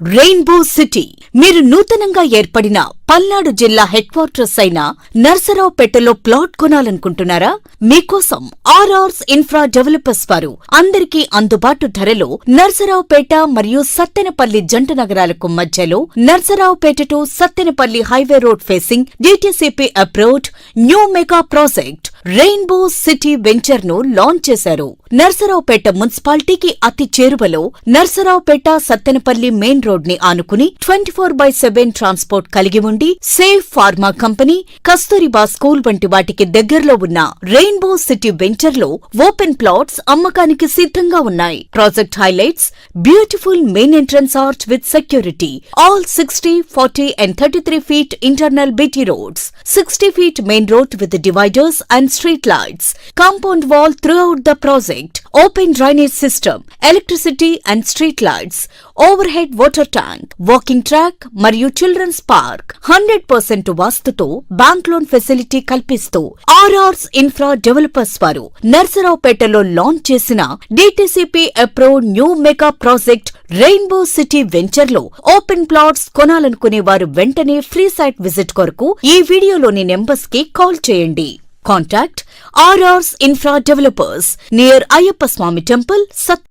Rainbow city. మీరు నూతనంగా ఏర్పడిన పల్నాడు జిల్లా హెడ్ క్వార్టర్స్ అయిన నర్సరావుపేటలో ప్లాట్ కొనాలనుకుంటున్నారా? మీకోసం ఆర్ఆర్స్ ఇన్ఫ్రా డెవలపర్స్ వారు అందరికీ అందుబాటు ధరలో నర్సరావుపేట మరియు సత్తెనపల్లి జంట నగరాలకు మధ్యలో Narasaraopet to Sattenapalli highway road facing DTCP approved new mega project rainbow city వెంచర్ను launch చేశారు. నర్సరావుపేట మున్సిపాలిటీకి అతి చేరువలో నర్సరావుపేట సత్తెనపల్లి మెయిన్ రోడ్ని ఆనుకుని twenty four by seven transport కలిగి ఉండి safe pharma company Kasturba school వంటి వాటికి దగ్గరలో ఉన్న రెయిన్బో సిటీ వెంచర్లో ఓపెన్ ప్లాట్స్ అమ్మకానికి సిద్ధంగా ఉన్నాయి. Project highlights beautiful main entrance arch with security all sixty forty and thirty three feet internal BT roads sixty feet main road with dividers and street lights, compound wall throughout the project, open drainage system, electricity and street lights, overhead water tank, walking track మరియు children's park hundred percent వాస్తుతో bank loan facility కల్పిస్తూ RRS infra developers వారు నర్సరావుపేటలో launch చేసిన DTCP approved new mega project rainbow city వెంచర్లో open plots కొనాలనుకునే వారు వెంటనే ఫ్రీ సైట్ విజిట్ కొరకు ఈ వీడియోలోని నెంబర్స్కి కాల్ చేయండి. Contact RRS infra developers near Ayyappa Swamy temple సత్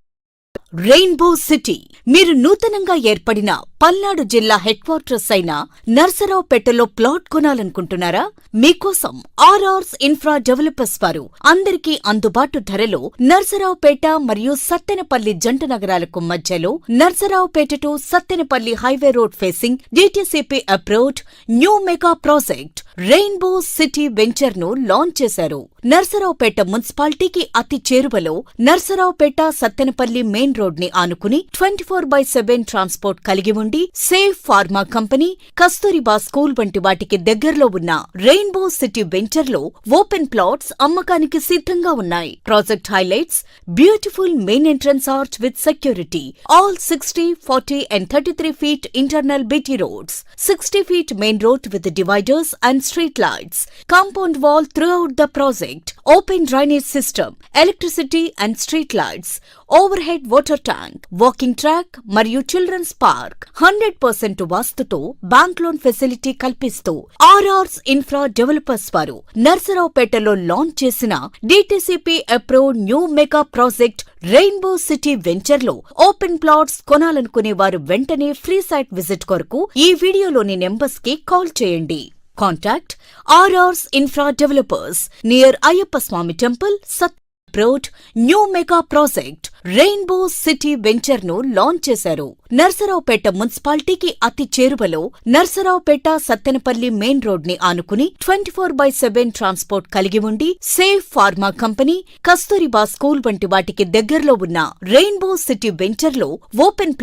రెయిన్బో సిటీ మీరు నూతనంగా ఏర్పడిన పల్నాడు జిల్లా హెడ్ క్వార్టర్స్ అయిన నర్సరావుపేటలో ప్లాట్ కొనాలనుకుంటున్నారా? మీకోసం ఆర్ఆర్స్ ఇన్ఫ్రా డెవలపర్స్ వారు అందరికీ అందుబాటు ధరలో నర్సరావుపేట మరియు సత్తెనపల్లి జంట నగరాలకు మధ్యలో Narasaraopet to Sattenapalli highway road facing DTCP approved new mega project rainbow city వెంచర్ను launch చేశారు. నర్సరావుపేట మున్సిపాలిటీకి అతి చేరువలో నర్సరావుపేట సత్తెనపల్లి మెయిన్ రోడ్ని ఆనుకుని twenty four by seven transport కలిగి ఉండి safe pharma company Kasturba school వంటి వాటికి దగ్గరలో ఉన్న రెయిన్బో సిటీ వెంచర్లో ఓపెన్ ప్లాట్స్ అమ్మకానికి సిద్ధంగా ఉన్నాయి. Project highlights beautiful main entrance arch with security all sixty forty and thirty three feet internal BT roads sixty feet main road with dividers and street lights, compound wall throughout the project, open drainage system, electricity and street lights, overhead water tank, walking track మరియు children's park hundred percent వాస్తుతో bank loan facility కల్పిస్తూ RRS infra developers వారు నర్సరావుపేటలో launch చేసిన DTCP approved new mega project rainbow city వెంచర్లో open plots కొనాలనుకునే వారు వెంటనే ఫ్రీ సైట్ విజిట్ కొరకు ఈ వీడియోలోని నెంబర్స్కి కాల్ చేయండి. Contact RRS infra developers near Ayyappa Swamy temple సత్ road new mega project rainbow city వెంచర్ను launch చేశారు. నర్సరావుపేట మున్సిపాలిటీకి అతి చేరువలో నర్సరావుపేట సత్తెనపల్లి మెయిన్ రోడ్ని ఆనుకుని twenty four by seven transport కలిగి ఉండి safe pharma company Kasturba school వంటి వాటికి దగ్గరలో ఉన్న రెయిన్బో సిటీ వెంచర్లో ఓపెన్